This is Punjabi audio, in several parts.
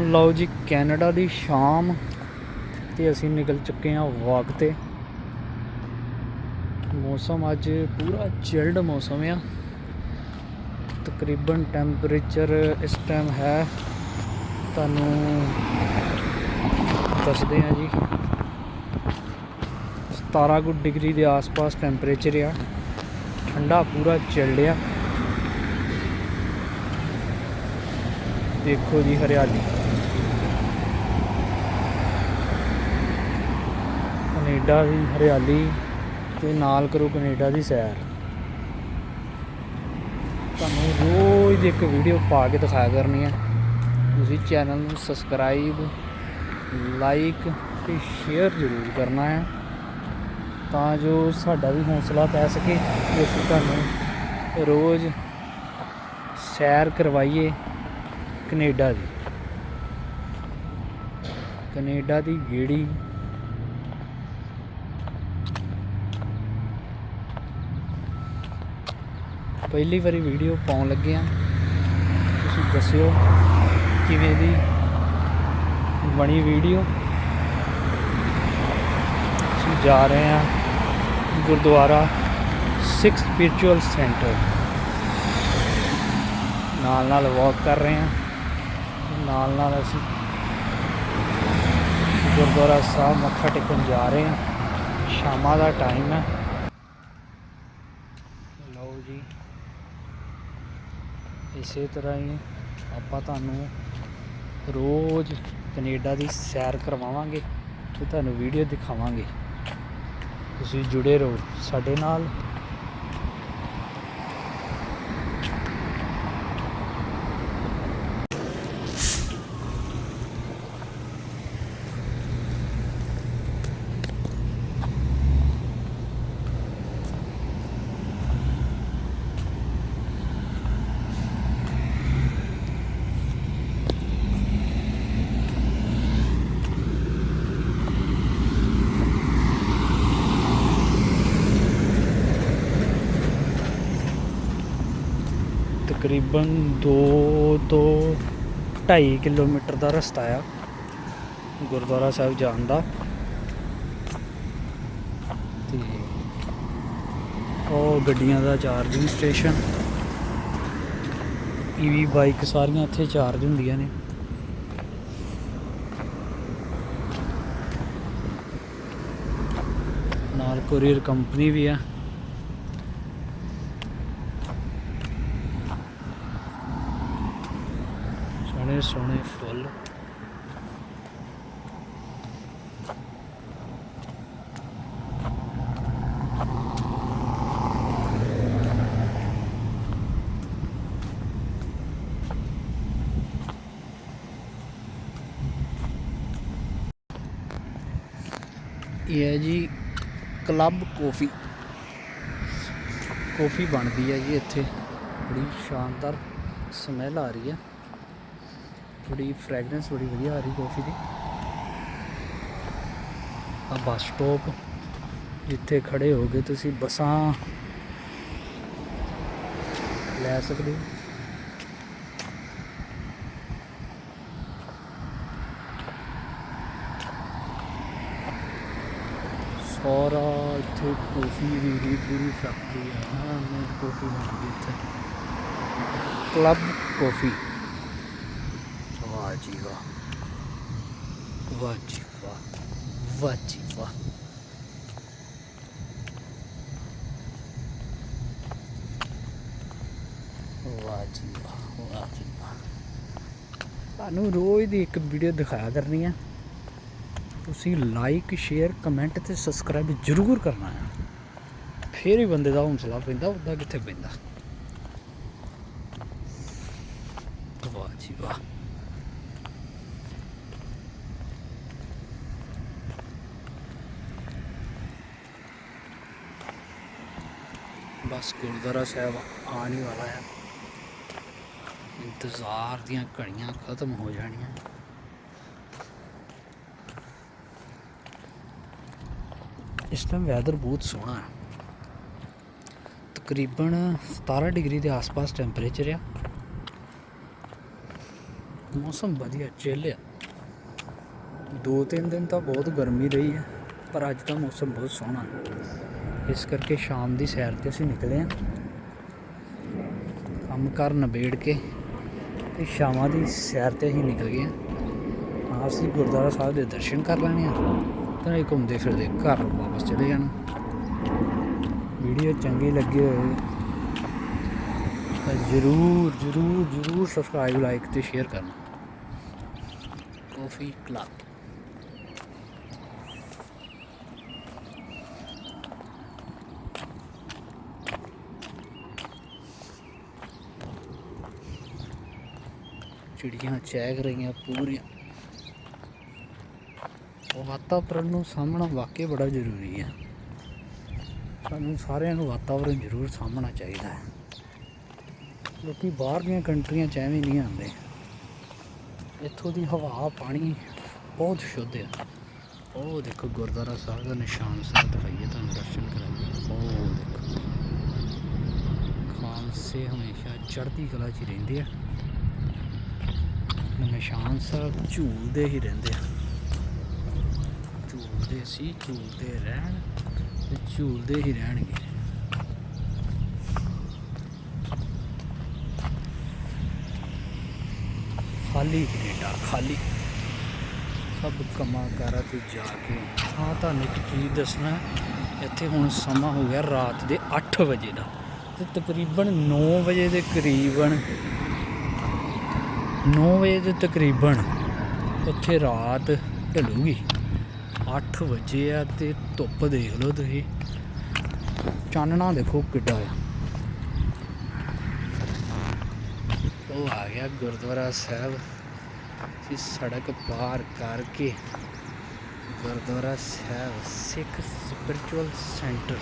ਲਓ ਜੀ, ਕੈਨੇਡਾ ਦੀ ਸ਼ਾਮ ਤੇ ਅਸੀਂ ਨਿਕਲ ਚੁੱਕੇ ਹਾਂ ਵਾਕ ਤੇ। ਮੌਸਮ ਅੱਜ ਪੂਰਾ ਚਿਲਡ ਮੌਸਮ ਆ। ਤਕਰੀਬਨ ਟੈਂਪਰੇਚਰ ਇਸ ਟਾਈਮ ਹੈ, ਤੁਹਾਨੂੰ ਦੱਸਦੇ ਹਾਂ ਜੀ। 17 ਕੁ ਡਿਗਰੀ ਦੇ ਆਸ-ਪਾਸ ਟੈਂਪਰੇਚਰ ਆ। ਠੰਡਾ ਪੂਰਾ ਚਿਲਡ ਆ। ਦੇਖੋ ਜੀ ਹਰਿਆਲੀ। ਕੈਨੇਡਾ ਦੀ, ਹਰਿਆਲੀ ਤੇ ਨਾਲ ਕਰੋ ਕੈਨੇਡਾ ਦੀ ਸੈਰ। ਤੁਹਾਨੂੰ ਰੋਜ਼ ਇੱਕ ਵੀਡੀਓ ਪਾ ਕੇ ਦਿਖਾਇਆ ਕਰਨੀ ਹੈ। ਤੁਸੀਂ ਚੈਨਲ ਨੂੰ ਸਬਸਕ੍ਰਾਈਬ, ਲਾਈਕ ਤੇ ਸ਼ੇਅਰ ਜ਼ਰੂਰ ਕਰਨਾ ਹੈ। ਤਾਂ ਜੋ ਸਾਡਾ ਵੀ ਹੌਸਲਾ ਪੈ ਸਕੇ ਕਿ ਅਸੀਂ ਤੁਹਾਨੂੰ ਰੋਜ਼ ਸੈਰ ਕਰਵਾਈਏ ਕੈਨੇਡਾ ਦੀ। ਕੈਨੇਡਾ ਦੀ ਗੇੜੀ ਪਹਿਲੀ ਵਾਰੀ ਵੀਡੀਓ ਪਾਉਣ ਲੱਗੇ ਆ ਤੁਸੀਂ ਦੱਸਿਓ ਕਿਵੇਂ ਦੀ ਬਣੀ ਵੀਡੀਓ ਅਸੀਂ ਜਾ ਰਹੇ ਆ ਗੁਰਦੁਆਰਾ ਸਿਕਸ ਸਪਿਰਚੁਅਲ ਸੈਂਟਰ ਨਾਲ ਨਾਲ ਵਾਕ ਕਰ ਰਹੇ ਆ ਨਾਲ ਨਾਲ ਅਸੀਂ ਗੁਰਦੁਆਰਾ ਸਾਹਿਬ ਮੱਥਾ ਟੇਕਣ ਜਾ ਰਹੇ ਹਾਂ। ਸ਼ਾਮਾਂ ਦਾ ਟਾਈਮ ਹੈ। ਲਓ ਜੀ। ਇਸੇ ਤਰ੍ਹਾਂ ਹੀ ਆਪਾਂ ਤੁਹਾਨੂੰ ਰੋਜ਼ ਕੈਨੇਡਾ ਦੀ ਸੈਰ ਕਰਵਾਵਾਂਗੇ ਤੇ ਤੁਹਾਨੂੰ ਵੀਡੀਓ ਦਿਖਾਵਾਂਗੇ। ਤੁਸੀਂ ਜੁੜੇ ਰਹੋ ਸਾਡੇ ਨਾਲ। ਤਕਰੀਬਨ 2 ਤੋਂ 2.5 ਕਿਲੋਮੀਟਰ ਦਾ ਰਸਤਾ ਆ ਗੁਰਦੁਆਰਾ ਸਾਹਿਬ ਜਾਣ ਦਾ। ਤੇ ਉਹ ਗੱਡੀਆਂ ਦਾ ਚਾਰਜਿੰਗ ਸਟੇਸ਼ਨ ਈਵੀ ਬਾਈਕ ਸਾਰੀਆਂ ਇੱਥੇ ਚਾਰਜ ਹੁੰਦੀਆਂ ਨੇ। ਨਾਲ ਕੋਰੀਅਰ ਕੰਪਨੀ ਵੀ ਆ ਸੋਹਣੇ ਸੋਹਣੇ ਫੁੱਲ ਇਹ ਹੈ ਜੀ ਕਲੱਬ ਕਾਫੀ। ਕਾਫੀ ਬਣਦੀ ਹੈ ਜੀ ਇੱਥੇ। ਬੜੀ ਸ਼ਾਨਦਾਰ ਸਮੈਲ ਆ ਰਹੀ ਹੈ। ਬੜੀ ਫ੍ਰੈਗਰੈਂਸ ਬੜੀ ਵਧੀਆ ਆ ਰਹੀ ਕਾਫੀ ਦੀ। ਆ ਬੱਸ ਸਟਾਪ ਜਿੱਥੇ ਖੜੇ ਹੋਗੇ ਤੁਸੀਂ ਬੱਸਾਂ ਲੈ ਸਕਦੇ ਹੋ। ਸਾਰਾ ਇੱਥੇ ਕਾਫੀ ਦੀ ਪੂਰੀ ਫੈਕਟਰੀ ਹੈ ਹਾਂ ਮੈਂ ਕਾਫੀ ਬਣਦੀ ਇੱਥੇ। Club coffee. ਵਾਹ ਜੀ ਵਾਹ। ਵਾਹ ਜੀ ਵਾਹ ਵਾਹ ਜੀ ਵਾਹ। ਵਾਹ ਜੀ ਵਾਹ ਵਾਹ ਜੀ ਵਾਹ। ਤੁਹਾਨੂੰ ਰੋਜ਼ ਦੀ ਇੱਕ ਵੀਡੀਓ ਦਿਖਾਇਆ ਕਰਨੀ ਆ। ਤੁਸੀਂ ਲਾਈਕ ਸ਼ੇਅਰ ਕਮੈਂਟ ਤੇ ਸਬਸਕ੍ਰਾਈਬ ਜ਼ਰੂਰ ਕਰਨਾ ਹੈ। ਫੇਰ ਹੀ ਬੰਦੇ ਦਾ ਹੌਸਲਾ ਪੈਂਦਾ ਉਹਦਾ ਕਿੱਥੇ ਪੈਂਦਾ? ਵਾਹ ਜੀ ਵਾਹ। ਬਸ ਗੁਰਦੁਆਰਾ ਸਾਹਿਬ ਆਉਣ ਹੀ ਵਾਲਾ ਹੈ। ਇੰਤਜ਼ਾਰ ਦੀਆਂ ਘੜੀਆਂ ਖਤਮ ਹੋ ਜਾਣੀਆਂ। ਇਸ ਟਾਈਮ ਵੈਦਰ ਬਹੁਤ ਸੋਹਣਾ ਹੈ। ਤਕਰੀਬਨ 17 ਡਿਗਰੀ ਦੇ ਆਸ-ਪਾਸ ਟੈਂਪਰੇਚਰ ਆ। ਮੌਸਮ ਵਧੀਆ ਚਿੱਲ ਆ। ਦੋ ਤਿੰਨ ਦਿਨ ਤਾਂ ਬਹੁਤ ਗਰਮੀ ਰਹੀ ਹੈ, ਪਰ ਅੱਜ ਤਾਂ ਮੌਸਮ ਬਹੁਤ ਸੋਹਣਾ ਇਸ ਕਰਕੇ ਸ਼ਾਮ ਦੀ ਸੈਰ ਤੇ ਅਸੀਂ ਨਿਕਲੇ ਆ ਕੰਮ ਕਰ ਨਿਬੇੜ ਕੇ ਤੇ ਸ਼ਾਮਾਂ ਦੀ ਸੈਰ ਤੇ ਅਸੀਂ ਨਿਕਲ ਗਏ ਹਾਂ। ਅਸੀਂ ਗੁਰਦੁਆਰਾ ਸਾਹਿਬ ਦੇ ਦਰਸ਼ਨ ਕਰ ਲੈਣੇ ਆ ਤੇ ਨਾਲੇ ਘੁੰਮਦੇ ਫਿਰਦੇ, ਘਰ ਵਾਪਸ ਚਲੇ ਜਾਣਾ। ਵੀਡੀਓ ਚੰਗੀ ਲੱਗੀ ਹੋਵੇ, ਤਾਂ ਜਰੂਰ ਜਰੂਰ ਜਰੂਰ ਸਬਸਕ੍ਰਾਈਬ ਲਾਈਕ ਤੇ ਸ਼ੇਅਰ ਕਰਨਾ। ਕਾਫੀ ਕਲੱਬ ਚਿੜੀਆਂ ਚਹਿਕ ਰਹੀਆਂ ਪੂਰੀਆਂ। ਵਾਤਾਵਰਨ ਨੂੰ ਸਾਹਮਣਾ ਵਾਕਈ ਬੜਾ ਜ਼ਰੂਰੀ ਹੈ ਸਾਨੂੰ ਸਾਰਿਆਂ ਨੂੰ ਵਾਤਾਵਰਨ ਜ਼ਰੂਰ ਸਾਹਮਣਾ ਚਾਹੀਦਾ ਹੈ। ਲੋਕੀ ਬਾਹਰ ਦੀਆਂ ਕੰਟਰੀਆਂ ਚ ਐਵੇਂ ਨਹੀਂ ਆਉਂਦੇ। ਇੱਥੋਂ ਦੀ ਹਵਾ, ਪਾਣੀ ਬਹੁਤ ਸ਼ੁੱਧ ਹੈ ਉਹ ਦੇਖੋ ਗੁਰਦੁਆਰਾ ਸਾਹਿਬ ਦਾ ਨਿਸ਼ਾਨ ਸਾਹਿਬ ਦਿਖਾਈਏ, ਤੁਹਾਨੂੰ ਦਰਸ਼ਨ ਕਰਾਈਏ। ਉਹ ਦੇਖੋ। ਖਾਲਸੇ ਹਮੇਸ਼ਾ ਚੜ੍ਹਦੀ ਕਲਾ 'ਚ ਹੀ ਰਹਿੰਦੇ ਆ। ਨਿਸ਼ਾਨ ਸਾਹਿਬ ਝੂਲਦੇ ਹੀ ਰਹਿੰਦੇ ਆ। ਝੂਲਦੇ ਸੀ, ਝੂਲਦੇ ਰਹਿਣ ਤੇ ਝੂਲਦੇ ਹੀ ਰਹਿਣਗੇ। ਖਾਲੀ ਕੈਨੇਡਾ, ਖਾਲੀ। ਸਭ ਕੰਮਾਂ ਕਾਰਾਂ ਤੇ ਜਾ ਕੇ ਹਾਂ ਤੁਹਾਨੂੰ ਇੱਕ ਚੀਜ਼ ਦੱਸਣਾ, ਇੱਥੇ ਹੁਣ ਸਮਾਂ ਹੋ ਗਿਆ ਰਾਤ ਦੇ 8 ਵਜੇ ਦਾ ਤੇ ਤਕਰੀਬਨ 9 ਵਜੇ ਦੇ ਕਰੀਬਨ 9 ਵਜੇ ਦੇ ਤਕਰੀਬਨ ਉੱਥੇ ਰਾਤ ਢਲੂਗੀ। 8 ਵਜੇ ਆ ਤੇ ਧੁੱਪ ਦੇਖ ਲਓ ਤੁਸੀਂ। ਚਾਨਣਾ ਦੇਖੋ ਕਿੱਡਾ ਆ। ਉਹ ਆ ਗਿਆ ਗੁਰਦੁਆਰਾ ਸਾਹਿਬ। ਅਸੀਂ ਸੜਕ ਪਾਰ ਕਰਕੇ gurdwara Sahib Sikh spiritual centre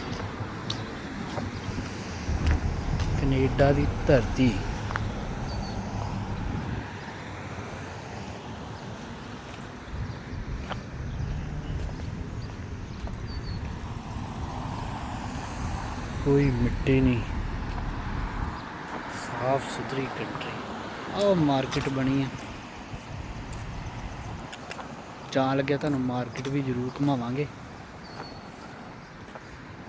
Canada ਦੀ ਧਰਤੀ। ਕੋਈ ਮਿੱਟੀ ਨਹੀਂ। ਸਾਫ਼ ਸੁਥਰੀ ਕੰਟਰੀ। ਆਹ ਮਾਰਕੀਟ ਬਣੀ ਹੈ ਜਾਣ ਲੱਗਿਆ ਤੁਹਾਨੂੰ ਮਾਰਕੀਟ ਵੀ ਜ਼ਰੂਰ ਘੁਮਾਵਾਂਗੇ।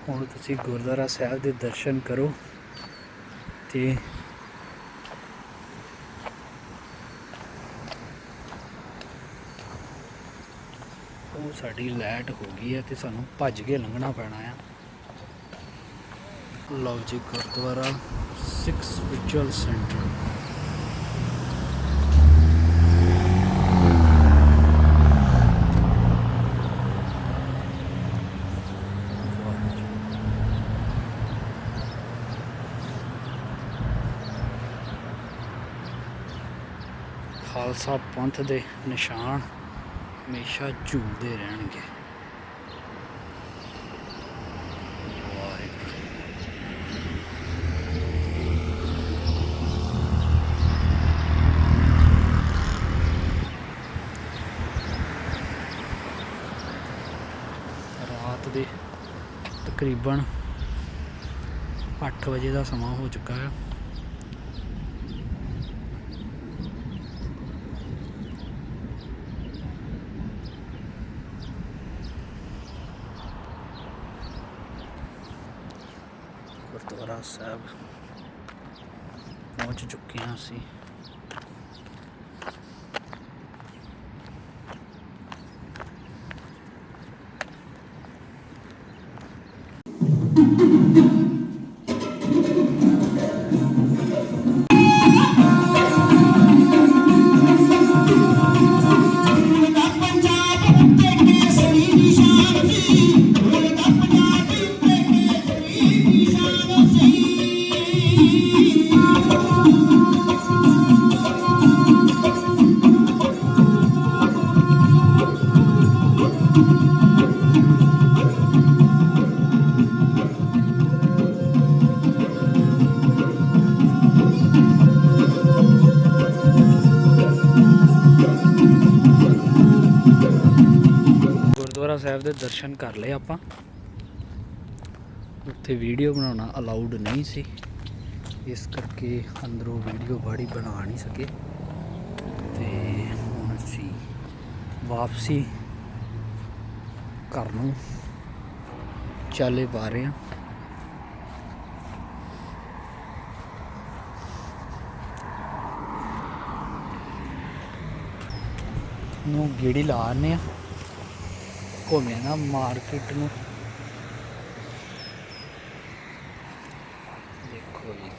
ਹੁਣ ਤੁਸੀਂ ਗੁਰਦੁਆਰਾ ਸਾਹਿਬ ਦੇ ਦਰਸ਼ਨ ਕਰੋ ਤੇ ਉਹ ਸਾਡੀ ਲਾਈਟ ਹੋ ਗਈ ਹੈ ਤੇ ਸਾਨੂੰ ਭੱਜ ਕੇ ਲੰਘਣਾ ਪੈਣਾ ਆ। ਲਓ ਜੀ ਗੁਰਦੁਆਰਾ ਸਿੱਖ ਸਪਿਰਚੁਅਲ ਸੈਂਟਰ ਖਾਲਸਾ ਪੰਥ ਦੇ ਨਿਸ਼ਾਨ ਹਮੇਸ਼ਾ ਝੂਲਦੇ ਰਹਿਣਗੇ ਵਾਹਿਗੁਰੂ ਰਾਤ ਦੇ ਤਕਰੀਬਨ 8 ਵਜੇ ਦਾ ਸਮਾਂ ਹੋ ਚੁੱਕਾ ਹੈ। ਗੁਰਦੁਆਰਾ ਸਾਹਿਬ ਪਹੁੰਚ ਚੁੱਕੇ ਹਾਂ ਅਸੀਂ। ਦੇ ਦਰਸ਼ਨ ਕਰ ਲਏ ਆਪਾਂ। ਉੱਥੇ ਵੀਡੀਓ ਬਣਾਉਣਾ ਅਲਾਉਡ ਨਹੀਂ ਸੀ। ਇਸ ਕਰਕੇ ਅੰਦਰੋਂ ਵੀਡੀਓ ਬਾੜੀ ਬਣਾ ਨਹੀਂ ਸਕੇ। ਤੇ ਵਾਪਸੀ ਘਰ ਨੂੰ ਚਾਲੇ ਪਾ ਰਹੇ ਹਾਂ। ਨੂੰ ਗੇੜੀ ਲਾ ਆਨੇ ਆ ਘੁੰਮਿਆ ਨਾ ਮਾਰਕੀਟ ਨੂੰ। ਦੇਖੋ ਜੀ।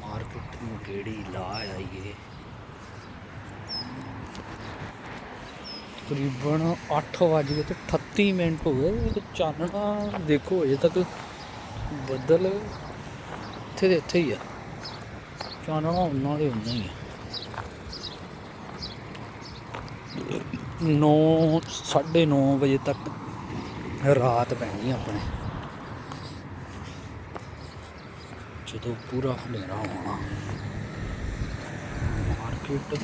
ਮਾਰਕੀਟ ਨੂੰ ਕਿਹੜੀ ਲਾ ਆਈਏ ਤਕਰੀਬਨ 8 ਵਜ ਗਏ ਤੇ 38 ਮਿੰਟ ਹੋ ਗਏ। ਚਾਨਣਾ ਦੇਖੋ ਅਜੇ ਤੱਕ ਬੱਦਲ ਇੱਥੇ ਦੇ ਇੱਥੇ ਹੀ ਆ। ਚਾਨਣਾ ਉਹਨਾਂ ਦੇ ਉਹਨਾਂ ਹੀ ਆ। 9 9:30 ਵਜੇ ਤੱਕ ਰਾਤ ਪੈਣੀ ਆਪਣੇ। ਜਦੋਂ ਪੂਰਾ ਹਨੇਰਾ ਹੋਣਾ ਮਾਰਕੀਟ।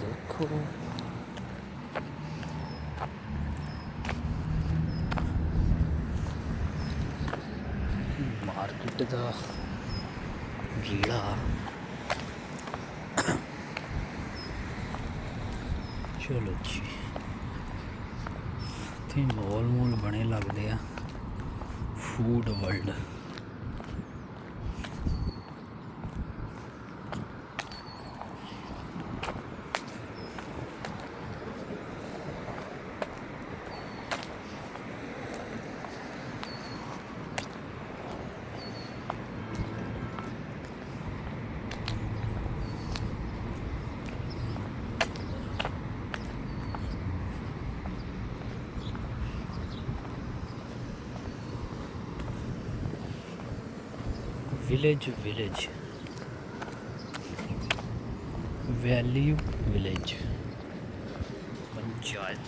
ਦੇਖੋ ਮਾਰਕੀਟ ਦਾ ਗੀੜਾ ਚਲੋ ਜੀ। ਤੇ ਮੋਲ ਮੋਲ ਬਣੇ ਲੱਗਦੇ ਆ। Food world. village village. Value village. Panchayat